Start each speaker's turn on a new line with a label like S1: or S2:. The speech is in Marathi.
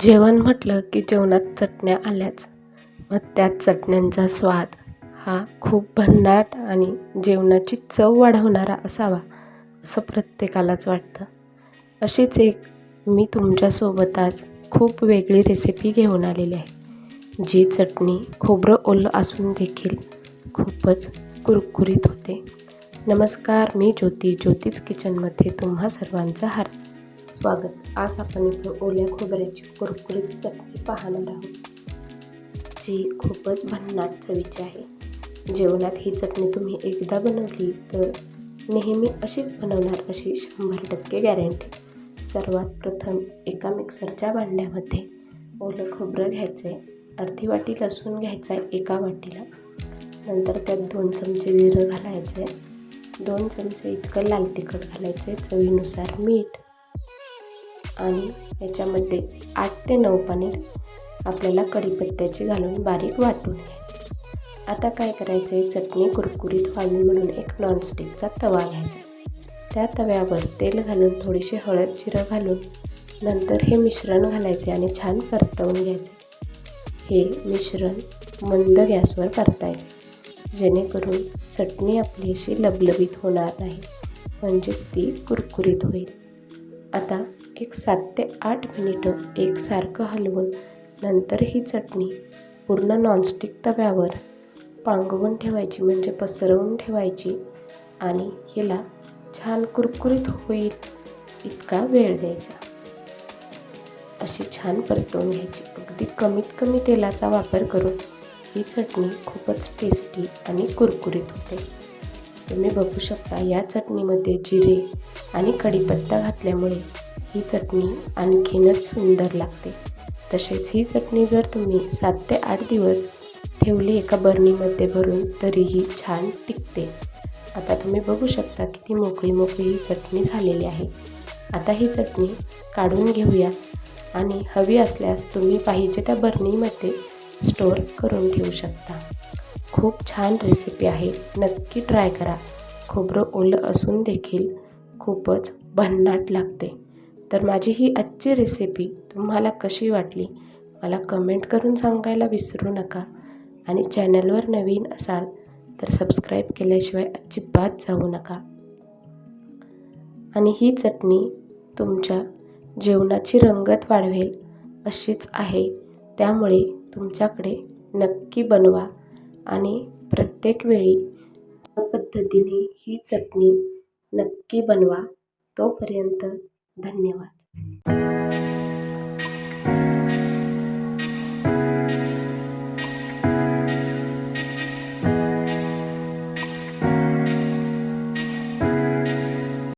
S1: जेवण म्हटलं की जेवणात चटण्या आल्याच. मग त्यात चटण्यांचा स्वाद हा खूप भन्नाट आणि जेवणाची चव वाढवणारा असावा असं प्रत्येकालाच वाटतं. अशीच एक मी तुमच्यासोबत आज खूप वेगळी रेसिपी घेऊन आलेली आहे. जी चटणी खोबरं ओलं असून देखील खूपच कुरकुरीत होते. नमस्कार मी ज्योती ज्योतीच किचनमध्ये तुम्हा सर्वांचं हार स्वागत. आज आपण इथं ओल्या खोबऱ्याची कुरकुरीत चटणी पाहणार आहोत जी खूपच भन्नाट चवीची आहे. जेवणात ही चटणी तुम्ही एकदा बनवली तर नेहमी अशीच बनवणार अशी शंभर टक्के गॅरंटी सर्वात प्रथम एका मिक्सरच्या भांड्यामध्ये ओलं खोबरं घ्यायचं आहे अर्धी वाटी लसूण घ्यायचा आहे एका वाटीला. नंतर त्यात दोन चमचे जिरं घालायचं आहे दोन चमचे इतकं लाल तिखट घालायचं आहे चवीनुसार मीठ आणि याच्यामध्ये आठ ते नऊ पनीर आपल्याला कढीपत्त्याची घालून बारीक वाटून घ्यायची. आता काय करायचं आहे चटणी कुरकुरीत व्हावी म्हणून एक नॉनस्टिकचा तवा घ्यायचा. त्या तव्यावर तेल घालून थोडीशी हळद जिरं घालून नंतर हे मिश्रण घालायचे आणि छान परतवून घ्यायचे. हे मिश्रण मंद गॅसवर परतायचे जेणेकरून चटणी आपली अशी लबलबीत होणार नाही म्हणजेच ती कुरकुरीत होईल. आता एक सात ते आठ मिनिटं एकसारखं हलवून नंतर ही चटणी पूर्ण नॉनस्टिक तव्यावर पांगवून ठेवायची म्हणजे पसरवून ठेवायची आणि हिला छान कुरकुरीत होईल इतका वेळ द्यायचा. अशी छान परतवून घ्यायची. अगदी कमीत कमी तेलाचा वापर करून ही चटणी खूपच टेस्टी आणि कुरकुरीत होते. तुम्ही बघू शकता या चटणीमध्ये जिरे आणि कढीपत्ता घातल्यामुळे ही चटणी आणखीनच सुंदर लागते. तसेच ही चटणी जर तुम्ही सात ते आठ दिवस ठेवली एका बर्नीमध्ये भरून तरीही छान टिकते. आता तुम्ही बघू शकता किती मोकळी मोकळी ही चटणी झालेली आहे. आता ही चटणी काढून घेऊया आणि हवी असल्यास तुम्ही पाहिजे त्या बरणीमध्ये स्टोअर करून ठेवू शकता. खूप छान रेसिपी आहे नक्की ट्राय करा. खोबरं ओलं असून देखील खूपच भन्नाट लागते. तर माझी ही आजची रेसिपी तुम्हाला कशी वाटली? मला कमेंट करून सांगायला विसरू नका. आणि चॅनलवर नवीन असाल तर सबस्क्राईब केल्याशिवाय अजिबात जाऊ नका. आणि ही चटणी तुमच्या जेवणाची रंगत वाढवेल अशीच आहे. त्यामुळे तुमच्याकडे नक्की बनवा. आणि प्रत्येक वेळी पद्धतीने ही चटणी नक्की बनवा. तोपर्यंत धन्यवाद.